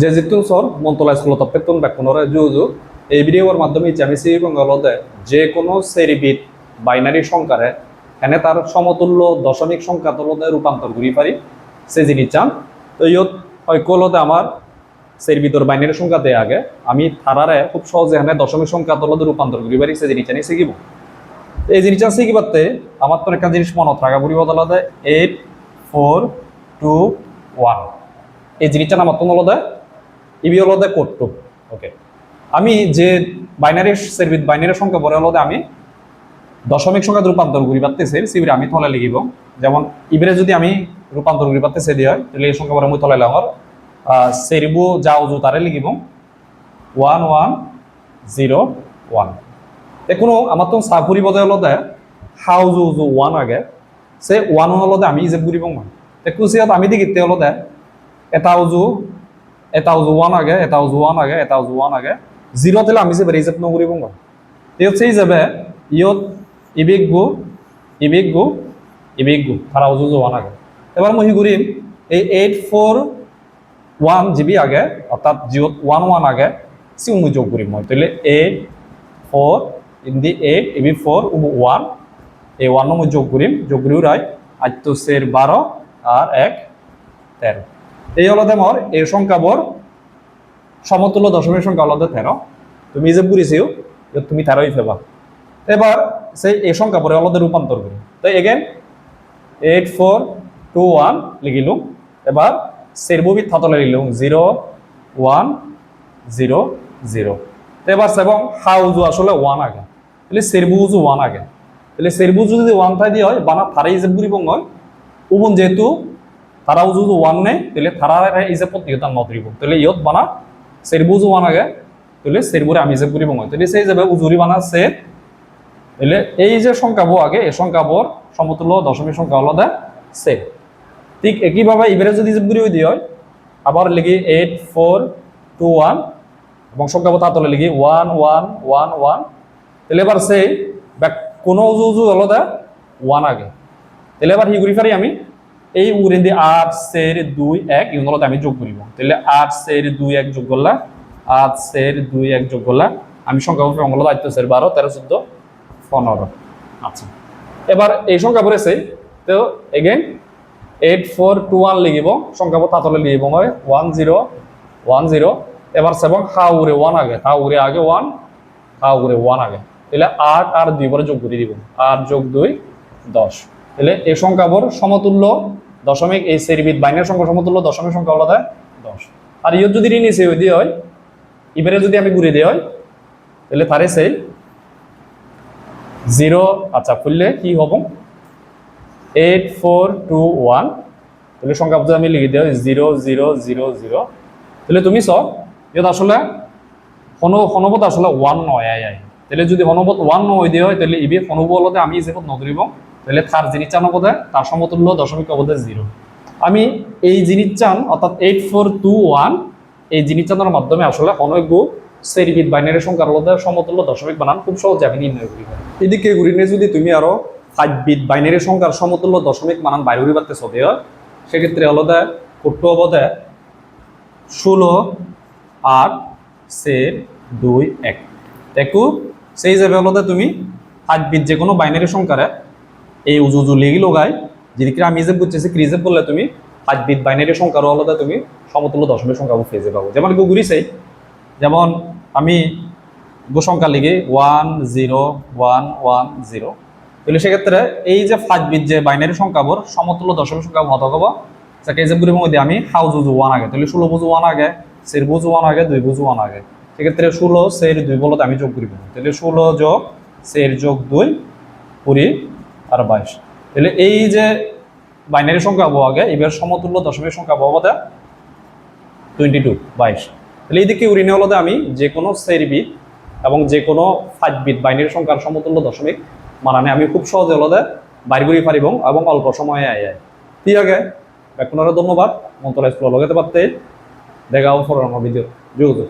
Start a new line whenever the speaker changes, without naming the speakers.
যে যিটো চৰ মন্ত্ৰালয় স্কুলত পেতন ব্যাকৰণৰ যুজু এই ভিডিঅ'ৰ মাধ্যমে আমি সি বংগলতে যে কোনো চেৰিবিধ, বাইনাৰী সংখ্যাৰে এনে তাৰ সমতুল্য দশমিক সংখ্যা তলতে ৰূপান্তৰ কৰি পাৰি, সে জিনিস চান তো ইয়ত ঐক্যলতে আমার চেরিবিদর বাইনারি সংখ্যা দেয় আগে। আমি থারারে খুব সহজে এখানে দশমিক সংখ্যা তলতে রূপান্তর করি পারি সে জিনিসটা নিয়ে শিখিব এই জিনিসটা শিখিবাতে আমার তো একটা জিনিস মনত রাখা তাহলে এইট ফোর টু ওয়ান এই জিনিসটা আমার তো হলদে ইবি হলদে কোড টু ওকে আমি যে বাইনারি সেরবিদ বাইনারি সংখ্যা বলে হলদে আমি দশমিক সংখ্যা রূপান্তর করি পারতেছে সিবিরে আমি তলে লিখিব। যেমন ইবিরে যদি আমি রূপান্তর করি পারতেছে দিয়ে তাহলে এই সংখ্যা বলে মই তলে আমার সেরিবু যা উজু, তারে লিখিব। ওয়ান ওয়ান জিরো ওয়ান এখনও আমার তো চাকুরি বজাই হলদে হাউ জু উজু ওয়ান আগে। সে ওৱান হলদে আমি ইজেব কৰিব মই কুচিয়াত আমি দেখি হলদে, এটা উজু এটা উজু ওৱান আগে, এটা উজু ওৱান আগে, এটা উজু ওৱান আগে। জিৰ' তেলে আমি যে ৰিজেপ নকৰিব মই। তেও সেই যাবে ইয়ত ইবিক গু ইবিক গু ইবিক গু তারা উজু উজু ওৱান আগে। এবার মই কি কৰিম, এই এইট ফ'ৰ ওৱান জিবি আগে অর্থাৎ জিঅ'ত ওৱান ওৱান আগে, সি মই যোগ কৰিম মই। তাহলে eight four in the eight ইবি four one এই ওয়ান নম্বর যোগ করিম যোগ করি উড়াই আজ সের বারো আর এক তেরো এই হলদে মর এই সংখ্যাবর সমতুল্য দশমিক সংখ্যা হলদে তেরো। তুমি যে বুড়িছিও তুমি তেরোই ফেবা এবার সেই এই সংখ্যা পরে হলদে রূপান্তর করি। তো again eight four two one লিখিলুম। এবার সেরবুবি থাতলে লিখলুম জিরো ওয়ান জিরো জিরো এবার এবং হাউজু আসলে ওয়ান আগে। তাহলে সেরবুজু ওয়ান আগে। তাহলে সেরবুজু যদি ওয়ান থাই দিয়ে হয়, বানা থারা যে গুড়ি বং হয় উবন যেহেতু তারা যদি ওয়ান নেই তাহলে থারা ইজেব প্রতিহতা নদরিব। তাহলে ইয়ত বানা সেরবুজু ওয়ান আগে তাহলে সেরবুরে আমি ইজেব গুড়ি বং হয় তাহলে সেই যাবে উজুরি বানা সে তাহলে এই যে সংখ্যা বো আগে, এই সংখ্যা বোর সমতুল্য দশমিক সংখ্যা হলো দে, সে। ঠিক একইভাবে ইবেরে যদি ইজেব গুড়ি দিয়ে হয়, আবার লিখি এইট ফোর টু ওয়ান এবং সংখ্যা বো তাতলে লিখি ওয়ান ওয়ান ওয়ান ওয়ান তাহলে এবার সেই কোনো উজু উজু হলো দা ওয়ান আগে। তাহলে এবার হি করি পারি আমি এই দিয়ে আট সের দুই এক ইগুলোতে আমি যোগ করিব। তাহলে আট সের দুই এক যোগ করলা, আট সের দুই এক যোগ করলা আমি সংখ্যা অঙ্গল দায়িত্ব সের বারো, তেরো, চোদ্দ, পনেরো। আচ্ছা। এবার এই সংখ্যা পড়েছে, তো again eight four two one লিখিব সংখ্যা তাতলে লিখিব মই ওয়ান জিরো ওয়ান জিরো এবার সেবং হা উড়ে ওয়ান আগে, হা উড়ে আগে ওয়ান হা উড়ে ওয়ান আগে। তাহলে আট আর দুই পরে যোগ করে দিব, আট যোগ দুই, দশ। তাহলে এই সংখ্যাবর সমতুল্য দশমিক এই সেরিবিদ বাইনের সংখ্যা সমতুল্য, দশমিক সংখ্যা হলো দেয় দশ। আর ইয়ত যদি ঋণ এসে দিয়ে হয় ইবারে যদি আমি ঘুরে দিয়ে হয়, তাহলে তারে সেই জিরো। আচ্ছা খুললে কি হব? এইট ফোর টু ওয়ান, তাহলে সংখ্যা যদি আমি লিখে দিই, জিরো জিরো জিরো জিরো। তাহলে তুমি চ ইয়াত আসলে কোনো হনবত আসলে ওয়ান নয়, আই আই। তাহলে যদি হনবত ওয়ান নয় দিয়ে হয়, তাহলে ইবি হনবলতে আমি যে নদরিব তাহলে তার জিনিস চান অবদে তার সমতুল্য দশমিক অবদে জিরো। আমি এই জিনিস চান, অর্থাৎ এইট ফোর টু ওয়ান এই জিনিস চানোর মাধ্যমে আসলে অনেকগু সেরিবিদ বাইনারি সংখ্যার মধ্যে সমতুল্য দশমিক বানান, খুব সহজে আমি নির্ণয় করি এদিকে ঘুরি নিয়ে যদি তুমি আরও ফাইভ বিট বাইনারি সংখ্যার সমতুল্য দশমিক বানান বাইরে ঘুরি পারতে সদে সেক্ষেত্রে হলদে কোট্টু অবদে ষোলো, আট সের দুই, এক। একু সেই হিসাবে হলদে তুমি ফাইভ বিট যে কোনো বাইনারি সংখ্যারে এই উজু উজু লেগে যেদিকে আমি হিসেব করতেছি ক্রিজেব বললে তুমি বিট বাইনারি সংখ্যারও আলাদা তুমি সমতুল্য দশমিক সংখ্যা ফেজে পাবো যেমন কেউ ঘুরিছে, যেমন আমি গো সংখ্যা লিখি one zero one one zero তাহলে সেক্ষেত্রে এই যে বিট যে বাইনারি সংখ্যাবর সমতুল্য দশমিক সংখ্যা হত হব, যাকে হিসেব করি মধ্যে আমি হাউ বুঝু ওয়ান আগে। তাহলে ষোলো বুঝু ওয়ান আগে সের বুঝু ওয়ান আগে, দুই বুঝু ওয়ান আগে। সেক্ষেত্রে ষোলো সের দুই বলতে আমি যোগ করি। তাহলে ষোলো যোগ সের যোগ দুই কুড়ি আর বাইশ। তাহলে এই যে বাইনারি সংখ্যা আগে, এবার সমতুল্য দশমিক সংখ্যা দা টোয়েন্টি টু বাইশ। তাহলে এই দিকে হলো আমি যে কোনো সেরি বিট এবং যে কোনো ফাইভ বিট বাইনারি সংখ্যার সমতুল্য দশমিক মানানে আমি খুব সহজে হলো বাইর করি পারিব এবং অল্প সময়ে আয় আয়। ঠিক আছে আপনারা ধন্যবাদ। মন্ত্রালয় স্কুল লগাতে পারতে। দেখা হব ভিডিও যোগাযোগ।